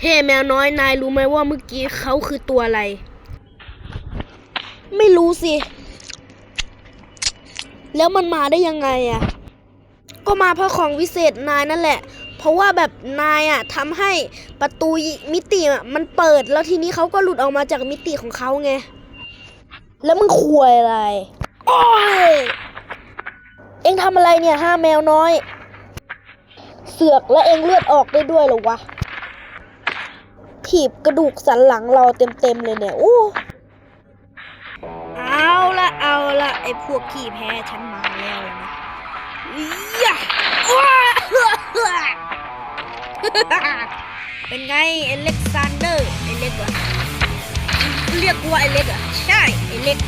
เฮ้แมวน้อยนายรู้ไหมว่าเมื่อกี้เขาคือตัวอะไร ไม่รู้สิ แล้วมันมาได้ยังไงอะ่ะ ก็มาเพราะของวิเศษนายนั่นแหละ เพราะว่าแบบนายอะ่ะทำให้ประตูมิติอะมันเปิดแล้วทีนี้เขาก็หลุดออกมาจากมิติของเขาไง แล้วมึงควยอะไร โอ้ย เอ็งทำอะไรเนี่ยห้าแมวน้อย เสือกและเอ็งเลือดออกได้ด้วยหรอวะ ถีบกระดูกสันหลังเราเต็มๆเลยเนี่ย โอ้เอาละเอาละไอ้พวกขี้แพ้ฉันมาแล้วนะยะว้าเป็นไงเอเล็กซานเดอร์เอเล็กเหรอเรียกว่าเอเล็กเหรอใช่เอเล็ก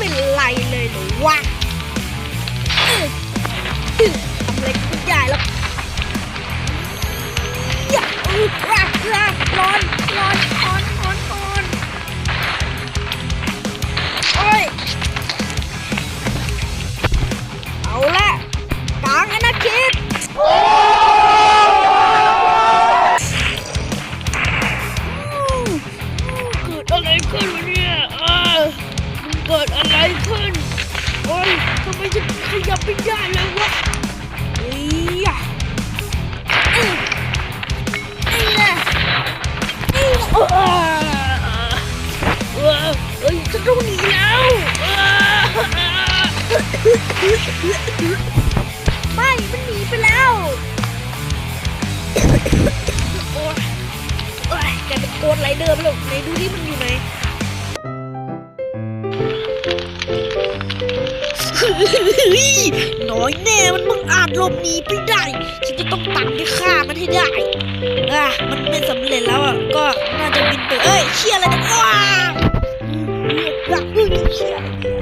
เป็นไรเลยหรือวะทำอะไรก็ไม่ได้แล้วอย่าอื้รักรักร้อนร้อนร้อนร้อนร้อนโอ้ยเอาละกลางอาณาเขตเกิดอะไรขึ้นวะเนี่ย เกิดอะไรขึ้น โอ้ยทำไมฉันขยับไม่ได้เลยวะเฮ้ยอะเอ้ยนี่แหละนี่แหละเออเออเอ้ยฉันต้องหนีแล้วไม่มันหนีไปแล้วโอ้ยเอ้ยแกเป็นโกดไรเดอร์ไปแล้วไหนดูที่มันอยู่ไหน น้อยแน่มันมึงอาจหลบหนีไปได้ ฉันจะต้องตามไปฆ่ามันให้ได้ อะ มันไม่สำเร็จแล้วอะ ก็น่าจะบินไปเอ้ยเชี่ยอะไรเนี่ยว้าเลือดรักเอ้ยเชี่ยอะไรเนี่ย